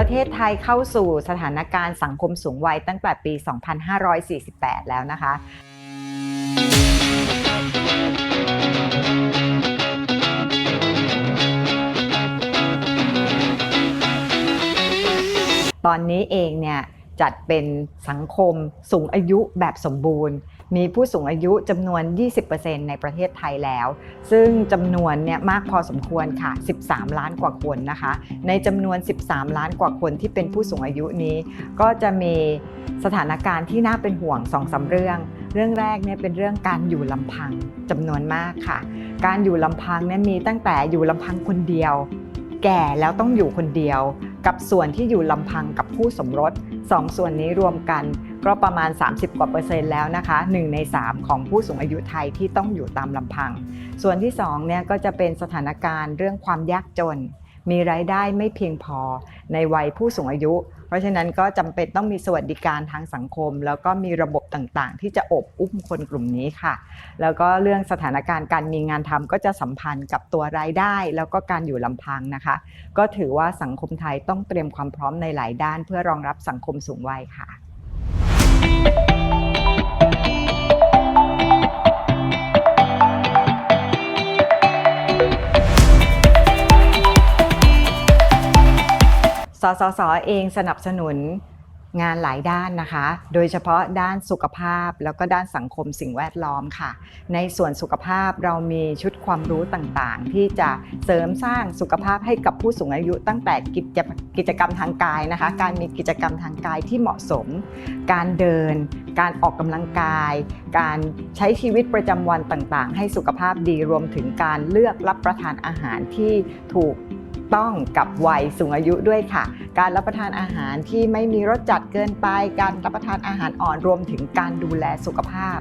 ประเทศไทยเข้าสู่สถานการณ์สังคมสูงวัยตั้งแต่ปี 2548 แล้วนะคะตอนนี้เองเนี่ยจัดเป็นสังคมสูงอายุแบบสมบูรณ์ มีผู้สูงอายุจำนวน 20%ในประเทศไทยแล้ว ซึ่งจำนวนเนี่ยมากพอสมควรค่ะ 13 ล้านกว่าคนนะคะ ในจำนวน 13 ล้านกว่าคนที่เป็นผู้สูงอายุนี้ ก็จะมีสถานการณ์ที่น่าเป็นห่วงสองสาเรื่อง เรื่องแรกเนี่ยเป็นเรื่องการอยู่ลำพังจำนวนมากค่ะ การอยู่ลำพังเนี่ยมีตั้งแต่อยู่ลำพังคนเดียว แก่แล้วต้องอยู่คนเดียว กับส่วนที่อยู่ลำพังกับผู้สมรสสองส่วนนี้รวมกัน ก็ประมาณ 30 กว่าเปอร์เซ็นต์แล้วนะคะ 1 ใน 3 ของผู้สูงอายุไทยที่ต้องอยู่ตามลำพัง ส่วนที่2เนี่ยก็จะเป็นสถานการณ์เรื่องความยากจน มีรายได้ไม่เพียงพอในวัยผู้สูงอายุ เพราะฉะนั้นก็จำเป็นต้องมีสวัสดิการทางสังคม แล้วก็มีระบบต่างๆ ที่จะอบอุ้มคนกลุ่มนี้ค่ะ แล้วก็เรื่องสถานการณ์การมีงานทำก็จะสัมพันธ์กับตัวรายได้ แล้วก็การอยู่ลำพังนะคะ ก็ถือว่าสังคมไทยต้องเตรียมความพร้อมในหลายด้าน เพื่อรองรับสังคมสูงวัยค่ะ สสสเองสนับสนุนงานหลายด้านนะคะ โดยเฉพาะด้านสุขภาพแล้วก็ด้านสังคมสิ่งแวดล้อมค่ะ ในส่วนสุขภาพเรามีชุดความรู้ต่างๆ ที่จะเสริมสร้างสุขภาพให้กับผู้สูงอายุตั้งแต่กิจกิจกรรมทางกายนะคะ การมีกิจกรรมทางกายที่เหมาะสม การเดิน การออกกำลังกาย การใช้ชีวิตประจำวันต่างๆ ให้สุขภาพดีรวมถึงการเลือกรับประทานอาหารที่ถูก ต้องกับวัยสูงอายุด้วยค่ะ การรับประทานอาหารที่ไม่มีรสจัดเกินไป การรับประทานอาหารอ่อนรวมถึงการดูแลสุขภาพ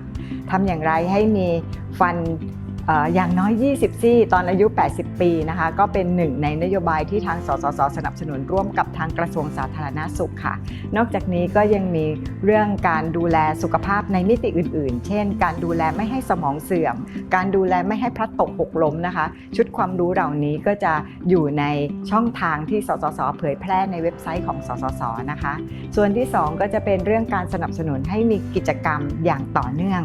ทำอย่างไรให้มีฟัน อย่างน้อย 20 ซี่ ตอนอายุ 80 ปีนะคะ ก็เป็นหนึ่งในนโยบายที่ทางสสสสนับสนุนร่วมกับทางกระทรวงสาธารณาสุขค่ะ นอกจากนี้ก็ยังมีเรื่องการดูแลสุขภาพในมิติอื่น ๆ เช่น การดูแลไม่ให้สมองเสื่อม การดูแลไม่ให้พลัดตกหกล้มนะคะ ชุดความรู้เหล่านี้ก็จะอยู่ในช่องทางที่สสสเผยแพร่ในเว็บไซต์ของสสสนะคะ ส่วนที่ 2 ก็จะเป็นเรื่องการสนับสนุนให้มีกิจกรรมอย่างต่อเนื่อง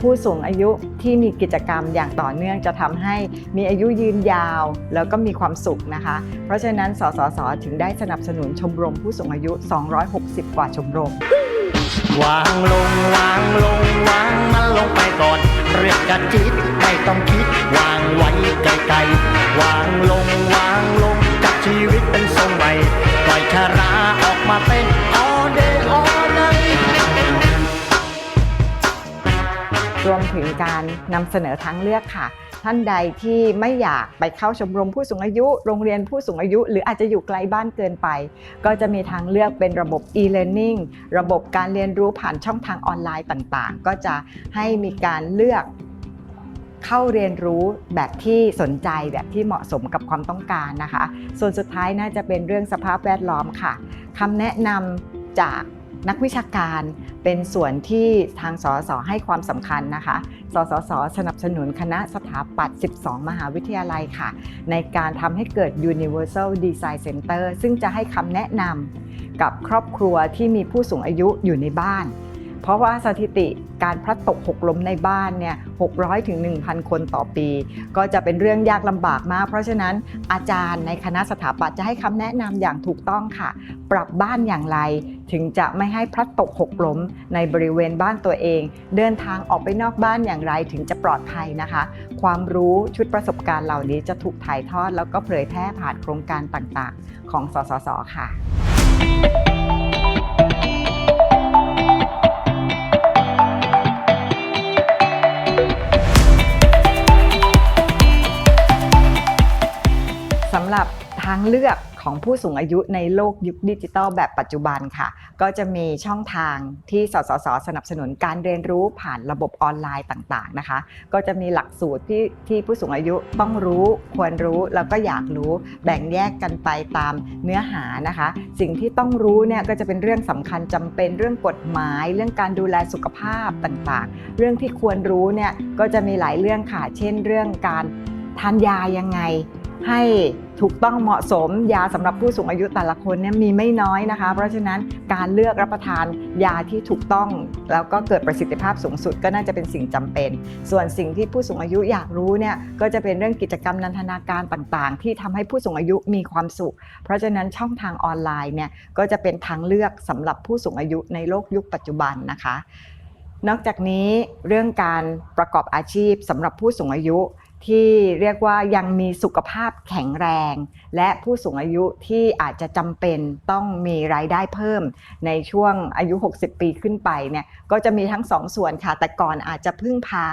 ผู้สูงอายุที่มีกิจกรรมอย่างต่อเนื่องจะทำให้มีอายุยืนยาว แล้วก็มีความสุขนะคะ เพราะฉะนั้นสสสถึงได้สนับสนุนชมรมผู้สูงอายุ 260 กว่าชมรม วางลงวางลงวางมันลงไปก่อน เรียกจะจิตไม่ต้องคิด วางไว้ไกลๆวางลงวางลงจากชีวิตเป็นทรงใหม่ปล่อยชาราออกมาเป็น all day all night รวมถึงการนำเสนอทางเลือกค่ะ ท่านใดที่ไม่อยากไปเข้าชมรมผู้สูงอายุ โรงเรียนผู้สูงอายุ หรืออาจจะอยู่ไกลบ้านเกินไป ก็จะมีทางเลือกเป็นระบบ e-learning ระบบการเรียนรู้ผ่านช่องทางออนไลน์ต่างๆ ก็จะให้มีการเลือกเข้าเรียนรู้แบบที่สนใจแบบที่เหมาะสมกับความต้องการนะคะ ส่วนสุดท้ายน่าจะเป็นเรื่องสภาพแวดล้อมค่ะคำแนะนำจาก นักวิชาการเป็นส่วนที่ทางสสให้ความสำคัญนะคะ สสสสนับสนุนคณะสถาปัตย์ 12 มหาวิทยาลัยค่ะ ในการทำให้เกิด Universal Design Center ซึ่งจะให้คำแนะนำกับครอบครัวที่มีผู้สูงอายุอยู่ในบ้าน เพราะว่าสถิติการพลัดตกหกล้มในบ้านเนี่ย600ถึง1,000 คนต่อปี ก็จะเป็นเรื่องยากลำบากมาก เพราะฉะนั้นอาจารย์ในคณะสถาปัตย์จะให้คำแนะนำอย่างถูกต้องค่ะ ปรับบ้านอย่างไร ถึงจะไม่ให้พลัดตกหกล้มในบริเวณบ้านตัวเอง เดินทางออกไปนอกบ้านอย่างไรถึงจะปลอดภัยนะคะ ความรู้ชุดประสบการณ์เหล่านี้จะถูกถ่ายทอด แล้วก็เผยแพร่ผ่านโครงการต่างๆ ของสสสค่ะำหรับทางเลือกของผู้สูงอายุในโลกยุคดิจิทัลแบบปัจจุบันค่ะ ก็จะมีช่องทางที่สสส สนับสนุนการเรียนรู้ผ่านระบบออนไลน์ต่างๆนะคะ ก็จะมีหลักสูตรที่ที่ผู้สูงอายุต้องรู้ ควรรู้แล้วก็อยากรู้แบ่งแยกกันไปตามเนื้อหานะคะ สิ่งที่ต้องรู้เนี่ยก็จะเป็นเรื่องสำคัญจำเป็นเรื่องกฎหมาย เรื่องการดูแลสุขภาพต่างๆ เรื่องที่ควรรู้เนี่ยก็จะมีหลายเรื่องค่ะเช่น เรื่องการ ทานยายังไง ให้ถูกต้องเหมาะสมยาสำหรับผู้สูงอายุแต่ละคนเนี่ยมีไม่น้อยนะคะ เพราะฉะนั้นการเลือกรับประทานยาที่ถูกต้อง แล้วก็เกิดประสิทธิภาพสูงสุดก็น่าจะเป็นสิ่งจำเป็น ส่วนสิ่งที่ผู้สูงอายุอยากรู้เนี่ยก็จะเป็นเรื่องกิจกรรมนันทนาการต่างๆ ที่ทำให้ผู้สูงอายุมีความสุข เพราะฉะนั้นช่องทางออนไลน์เนี่ยก็จะเป็นทางเลือกสำหรับผู้สูงอายุในโลกยุคปัจจุบันนะคะ นอกจากนี้เรื่องการประกอบอาชีพสำหรับผู้สูงอายุ ที่เรียกว่ายังมีสุขภาพแข็งแรง และผู้สูงอายุที่อาจจะจำเป็นต้องมีรายได้เพิ่ม ในช่วงอายุ 60 ปีขึ้นไปเนี่ยก็จะมีทั้งสองส่วนค่ะ แต่ก่อนอาจจะพึ่งพา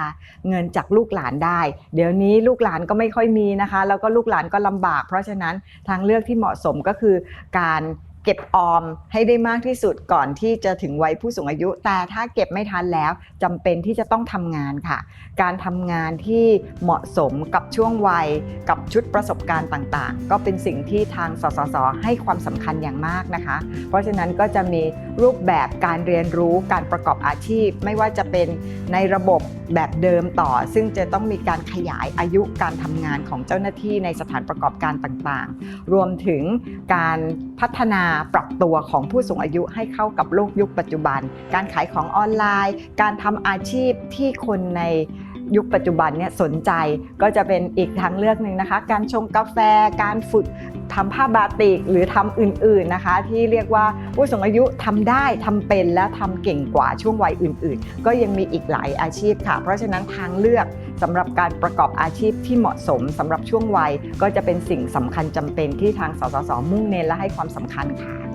เงินจากลูกหลานได้ เดี๋ยวนี้ลูกหลานก็ไม่ค่อยมีนะคะ แล้วก็ลูกหลานก็ลำบาก เพราะฉะนั้นทางเลือกที่เหมาะสมก็คือการ เก็บออมให้ได้มากที่สุดก่อนที่จะถึงวัยผู้สูงอายุ แต่ถ้าเก็บไม่ทันแล้วจำเป็นที่จะต้องทำงานค่ะ การทำงานที่เหมาะสมกับช่วงวัย กับชุดประสบการณ์ต่างๆ ก็เป็นสิ่งที่ทางสสสให้ความสำคัญอย่างมากนะคะ เพราะฉะนั้นก็จะมีรูปแบบการเรียนรู้การประกอบอาชีพ ไม่ว่าจะเป็นในระบบแบบเดิมต่อ ซึ่งจะต้องมีการขยายอายุการทำงานของเจ้าหน้าที่ในสถานประกอบการต่างๆ รวมถึงการพัฒนานาปรับตัวของผู้สูงอายุให้เข้ากับโลกยุคปัจจุบัน การขายของออนไลน์ การทำอาชีพที่คนใน ยุคปัจจุบันเนี่ยสนใจก็จะเป็นอีกทางเลือกหนึ่งนะคะ การชงกาแฟการฝึกทำผ้าบาติกหรือทำอื่นๆนะคะ ที่เรียกว่าผู้สูงอายุทำได้ทำเป็นและทำเก่งกว่าช่วงวัยอื่น ๆ ก็ยังมีอีกหลายอาชีพค่ะ เพราะฉะนั้นทางเลือกสำหรับการประกอบอาชีพที่เหมาะสมสำหรับช่วงวัยก็จะเป็นสิ่งสำคัญจำเป็นที่ทางสสสมุ่งเน้นและให้ความสำคัญค่ะ